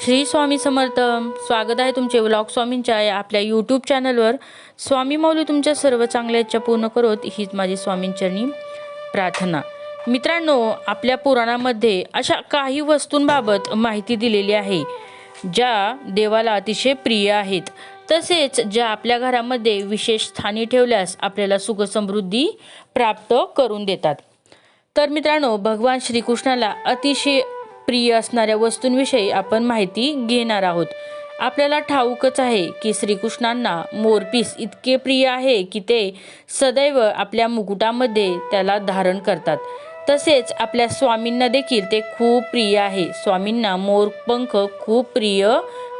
श्री स्वामी समर्थ स्वागत आहे तुमचे व्लॉग स्वामींच्या या आपल्या यूट्यूब चॅनलवर स्वामी माऊली तुमच्या सर्व चांगल्या इच्छा पूर्ण करोत हीच माझी स्वामींचरणी प्रार्थना. मित्रांनो आपल्या पुराणामध्ये अशा काही वस्तूंबाबत माहिती दिलेली आहे ज्या देवाला अतिशय प्रिय आहेत. तसेच ज्या आपल्या घरामध्ये विशेष स्थानी ठेवल्यास आपल्याला सुखसमृद्धी प्राप्त करून देतात. तर मित्रांनो भगवान श्रीकृष्णाला अतिशय प्रिय असणाऱ्या वस्तूंविषयी आपण माहिती घेणार आहोत. आपल्याला ठाऊकच आहे की श्रीकृष्णांना मोरपीस इतके प्रिय आहे की ते सदैव आपल्या मुकुटामध्ये त्याला धारण करतात. तसेच आपल्या स्वामींना देखील ते खूप प्रिय आहे. स्वामींना मोरपंख खूप प्रिय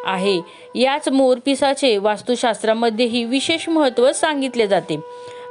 आहे. याच मोरपिसाचे वास्तुशास्त्रामध्येही विशेष महत्त्व सांगितले जाते.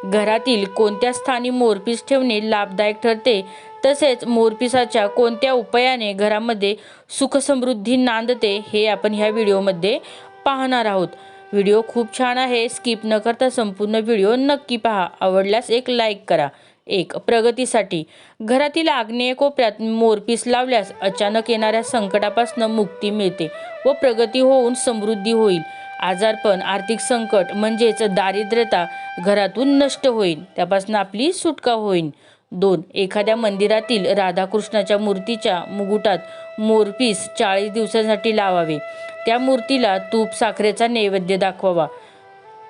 घरातील कोणत्या स्थानी मोरपीस ठेवणे लाभदायक ठरते तसेच मोरपिसाच्या कोणत्या उपायाने घरामध्ये सुखसमृद्धी नांदते हे आपण ह्या व्हिडिओमध्ये पाहणार आहोत. व्हिडिओ खूप छान आहे स्किप न करता संपूर्ण व्हिडिओ नक्की पहा. आवडल्यास एक लाईक करा. एक प्रगतीसाठी. घरातील आग्नेय कोपऱ्यात मोरपीस लावल्यास अचानक येणाऱ्या संकटापासून मुक्ती मिळते व प्रगती होऊन समृद्धी होईल. आजारपण आर्थिक संकट म्हणजेच दारिद्र्यता घरातून नष्ट होईल. त्यापासून आपली सुटका होईल. दोन. एखाद्या मंदिरातील राधाकृष्णाच्या मूर्तीच्या मुकुटात मोरपीस चाळीस दिवसांसाठी लावावे. त्या मूर्तीला तूप साखरेचा नैवेद्य दाखवावा.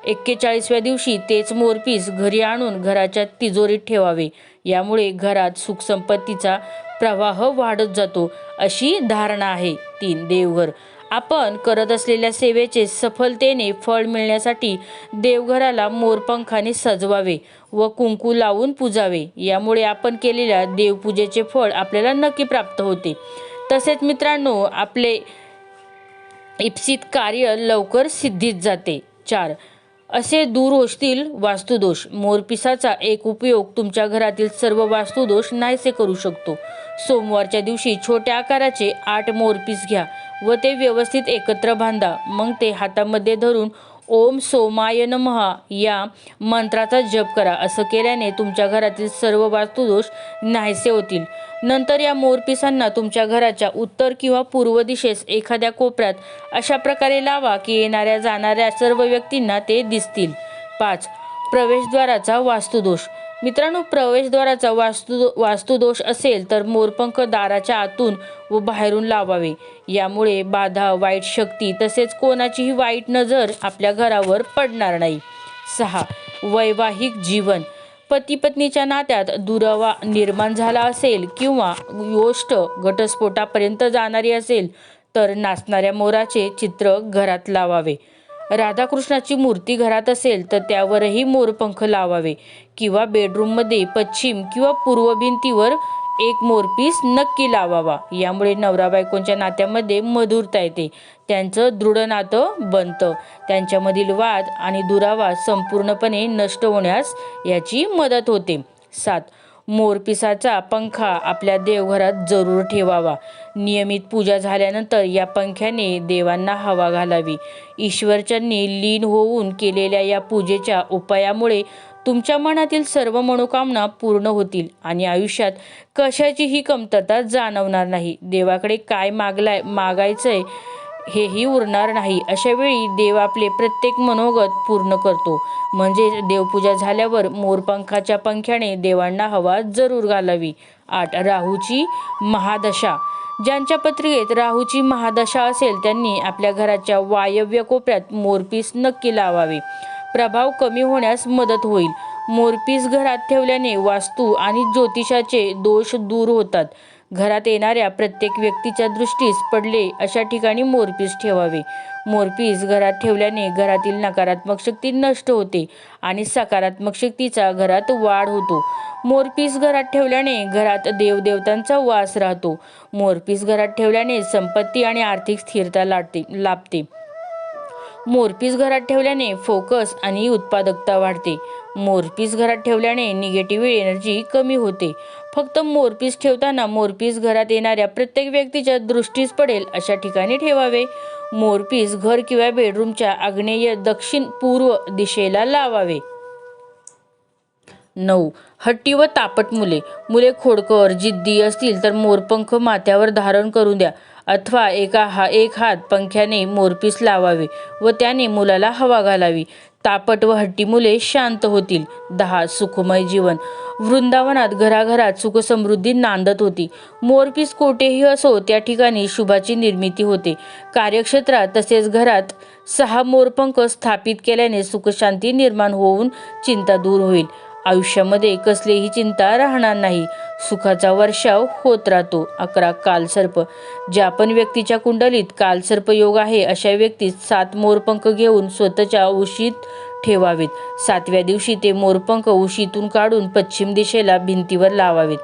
एक्केचाळीसव्या दिवशी तेच मोरपीस घरी आणून घराच्या तिजोरीत ठेवावे. यामुळे घरात सुखसंपत्तीचा प्रवाह वाढत जातो अशी धारणा आहे तीन. देवघर. आपण करत असलेल्या सेवेचे सफलतेने फळ मिळण्यासाठी देवघराला मोरपंखाने सजवावे व कुंकू लावून पूजावे. यामुळे आपण केलेल्या देवपूजेचे फळ आपल्याला नक्की प्राप्त होते. तसेच मित्रांनो आपले इप्सित कार्य लवकर सिद्धीत जाते. चार. असे दूर होतील वास्तुदोष. मोरपिसाचा एक उपयोग तुमच्या घरातील सर्व वास्तुदोष नाहीसे करू शकतो. सोमवारच्या दिवशी छोट्या आकाराचे आठ मोरपीस घ्या व ते व्यवस्थित एकत्र बांधा. मग ते हातामध्ये धरून ओम सोमाय नमहा या मंत्राचा जप करा. असं केल्याने तुमच्या घरातील सर्व वास्तुदोष नाहीसे होतील. नंतर या मोरपिसांना तुमच्या घराच्या उत्तर किंवा पूर्व दिशेस एखाद्या कोपऱ्यात अशा प्रकारे लावा की येणाऱ्या जाणाऱ्या सर्व व्यक्तींना ते दिसतील. पाच. प्रवेशद्वाराचा वास्तुदोष. मित्रांनो प्रवेशद्वाराचा वास्तु वास्तुदोष असेल तर मोरपंख दाराच्या आतून व बाहेरून लावावे. यामुळे बाधा वाईट शक्ती तसेच कोणाचीही वाईट नजर आपल्या घरावर पडणार नाही. सहा. वैवाहिक जीवन. पती पत्नीच्या नात्यात दुरावा निर्माण झाला असेल किंवा गोष्ट घटस्फोटापर्यंत जाणारी असेल तर नाचणाऱ्या मोराचे चित्र घरात लावावे. राधाकृष्णाची मूर्ती घरात असेल तर त्यावरही मोरपंख लावावे. किंवा बेडरूममध्ये पश्चिम किंवा पूर्व भिंतीवर एक मोरपीस नक्की लावावा. यामुळे नवरा बायकोंच्या नात्यामध्ये मधुरता येते. त्यांचं दृढ नातं बनतं. त्यांच्यामधील वाद आणि दुरावा संपूर्णपणे नष्ट होण्यास याची मदत होते. सात. मोरपिसाचा पंखा आपल्या देवघरात जरूर ठेवावा. नियमित पूजा झाल्यानंतर या पंख्याने देवांना हवा घालावी. ईश्वरचरणी लीन होऊन केलेल्या या पूजेच्या उपायामुळे तुमच्या मनातील सर्व मनोकामना पूर्ण होतील आणि आयुष्यात कशाचीही कमतरता जाणवणार नाही. देवाकडे काय मागलाय मागायचंय हेही उरणार नाही. अशा वेळी देव आपले प्रत्येक मनोगत पूर्ण करतो. म्हणजे देवपूजा झाल्यावर मोरपंखाच्या पंख्याने देवांना हवा जरूर घालावी. आठ राहूची महादशा. ज्यांच्या पत्रिकेत राहूची महादशा असेल त्यांनी आपल्या घराच्या वायव्य कोपऱ्यात मोरपीस नक्की लावावे. प्रभाव कमी होण्यास मदत होईल. मोरपीस घरात ठेवल्याने वास्तू आणि ज्योतिषाचे दोष दूर होतात. घरात येणाऱ्या प्रत्येक व्यक्तीच्या दृष्टीस पडले अशा ठिकाणी मोरपीस ठेवावे. मोरपीस घरात ठेवल्याने घरातील नकारात्मक शक्ती नष्ट होते आणि सकारात्मक शक्तीचा घरात वाढ होतो. मोरपीस घरात ठेवल्याने घरात देवदेवतांचा वास राहतो. मोरपीस घरात ठेवल्याने संपत्ती आणि आर्थिक स्थिरता लाटते लाभते. मोरपीस घरात ठेवल्याने फोकस आणि उत्पादकता वाढते. मोरपीस घरात ठेवल्याने निगेटिव्ह एनर्जी कमी होते. फक्त मोरपीस ठेवताना मोरपीस घरात येणाऱ्या प्रत्येक व्यक्तीच्या दृष्टीस पडेल अशा ठिकाणी ठेवावे. मोरपीस घर किंवा बेडरूमच्या आग्नेय दक्षिण पूर्व दिशेला लावावे. नऊ. हट्टी व तापट मुले. मुले खोडकर जिद्दी असतील तर मोरपंख माथ्यावर धारण करून द्या. अथवा एका हा एक हात पंख्याने मोरपीस लावावे व त्याने मुलाला हवा घालावी. तापट व हट्टी मुले शांत होतील. दहा सुखमय जीवन. वृंदावनात घराघरात सुखसमृद्धी नांदत होती. मोरपीस कोठेही असो त्या ठिकाणी शुभाची निर्मिती होते. कार्यक्षेत्रात तसेच घरात सहा मोरपंख स्थापित केल्याने सुखशांती निर्माण होऊन चिंता दूर होईल. आयुष्यामध्ये कसलीही चिंता राहणार नाही. सुखाचा वर्षाव होत राहतो. अकरा कालसर्प. ज्या पण व्यक्तीच्या कुंडलीत कालसर्प योग आहे अशा व्यक्तीस सात मोरपंख घेऊन स्वतःच्या उशीत ठेवावेत. सातव्या दिवशी ते मोरपंख उशीतून काढून पश्चिम दिशेला भिंतीवर लावावेत.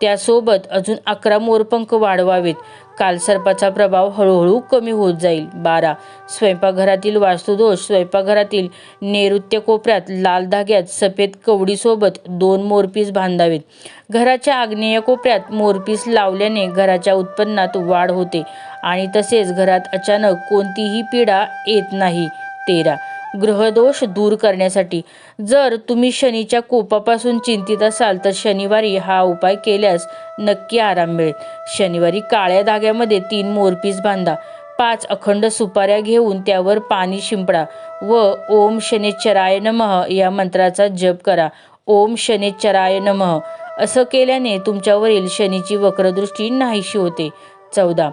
त्यासोबत अजून अकरा मोरपंख वाढवावेत. कालसर्पाचा प्रभाव हळूहळू कमी होत जाईल. बारा. स्वयंपाकघरातील वास्तुदोष. स्वयंपाकघरातील नैऋत्य कोपऱ्यात लाल धाग्यात सफेद कवडीसोबत दोन मोरपीस बांधावेत. घराच्या आग्नेय कोपऱ्यात मोरपीस लावल्याने घराच्या उत्पन्नात वाढ होते आणि तसेच घरात अचानक कोणतीही पीडा येत नाही. तेरा. ग्रहदोष दूर करण्यासाठी. जर तुम्ही शनीच्या कोपापासून चिंतित असाल तर शनिवारी हा उपाय केल्यास नक्की आराम मिळेल. शनिवारी काळ्या धाग्यामध्ये तीन मोरपीस बांधा. पाच अखंड सुपाऱ्या घेऊन त्यावर पाणी शिंपडा व ओम शनेश्चराय नमः या मंत्राचा जप करा. ओम शनेश्चराय नमः. असं केल्याने तुमच्यावरील शनीची वक्रदृष्टी नाहीशी होते. चौदा.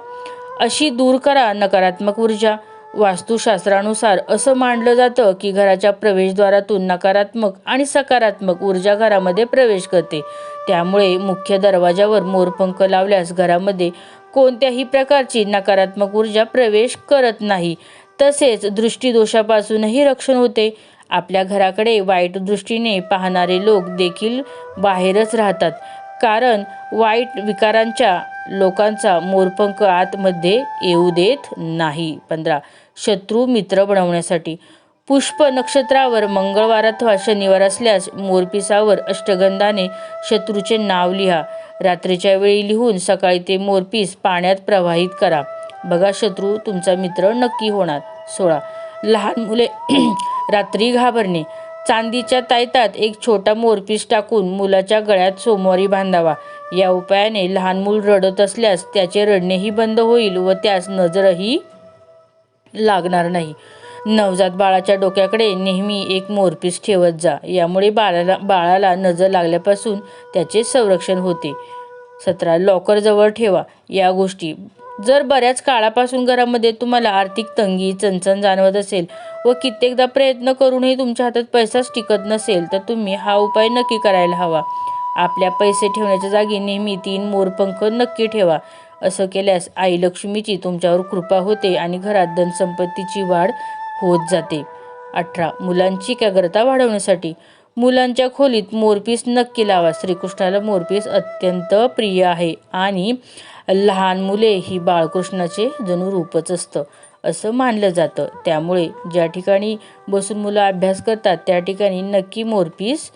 अशी दूर करा नकारात्मक ऊर्जा. वास्तुशास्त्रानुसार असं मानलं जातं की घराच्या प्रवेशद्वारातून नकारात्मक आणि सकारात्मक ऊर्जा घरामध्ये प्रवेश करते. त्यामुळे मुख्य दरवाजावर मोरपंख लावल्यास घरामध्ये कोणत्याही प्रकारची नकारात्मक ऊर्जा प्रवेश करत नाही. तसेच दृष्टीदोषापासूनही रक्षण होते. आपल्या घराकडे वाईट दृष्टीने पाहणारे लोक देखील बाहेरच राहतात. कारण वाईट विकारांच्या लोकांचा मोरपंख आतमध्ये येऊ देत नाही. पंधरा शत्रू मित्र बनवण्यासाठी. पुष्प नक्षत्रावर मंगळवार अथवा शनिवार असल्यास मोरपिसावर अष्टगंधाने शत्रूचे नाव लिहा. रात्रीच्या वेळी लिहून सकाळी ते मोरपीस पाण्यात प्रवाहित करा. बघा शत्रू तुमचा मित्र नक्की होणार. सोळा. लहान मुले रात्री घाबरणे. चांदीच्या तायतात एक छोटा मोरपीस टाकून मुलाच्या गळ्यात सोमवारी बांधावा. या उपायाने लहान मूल रडत असल्यास त्याचे रडणेही बंद होईल व त्यास नजरही लागणार नाही. नवजात बाळाच्या डोक्याकडे नेहमी एक मोरपीस ठेवत जा. यामुळे बाळाला बाळाला नजर लागल्यापासून त्याचे संरक्षण होते. सतरा लॉकर जवळ ठेवा. या गोष्टी. जर बऱ्याच काळापासून घरामध्ये तुम्हाला आर्थिक तंगी चणचण जाणवत असेल व कित्येकदा प्रयत्न करूनही तुमच्या हातात पैसाच टिकत नसेल तर तुम्ही हा उपाय नक्की करायला हवा. आपल्या पैसे ठेवण्याच्या जागी नेहमी तीन मोरपंख नक्की ठेवा. असं केल्यास आई लक्ष्मीची तुमच्यावर कृपा होते आणि घरात धनसंपत्तीची वाढ होत जाते. अठरा. मुलांची एकाग्रता वाढवण्यासाठी मुलांच्या खोलीत मोरपीस नक्की लावा. श्रीकृष्णाला मोरपीस अत्यंत प्रिय आहे आणि लहान मुले ही बाळकृष्णाचे जणू रूपच असतं असं मानलं जातं. त्यामुळे ज्या ठिकाणी बसून मुलं अभ्यास करतात त्या ठिकाणी नक्की मोरपीस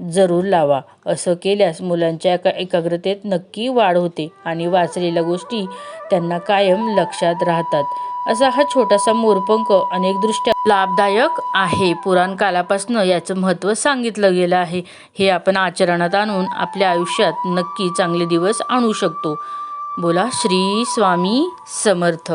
जरूर लावा. असं केल्यास मुलांच्या एका एकाग्रतेत नक्की वाढ होते आणि वाचलेल्या गोष्टी त्यांना कायम लक्षात राहतात. असा हा छोटासा मोरपंख अनेकदृष्ट्या लाभदायक आहे. पुराणकालापासून याचं महत्त्व सांगितलं गेलं आहे. हे आपण आचरणात आणून आपल्या आयुष्यात नक्की चांगले दिवस आणू शकतो. बोला श्री स्वामी समर्थ.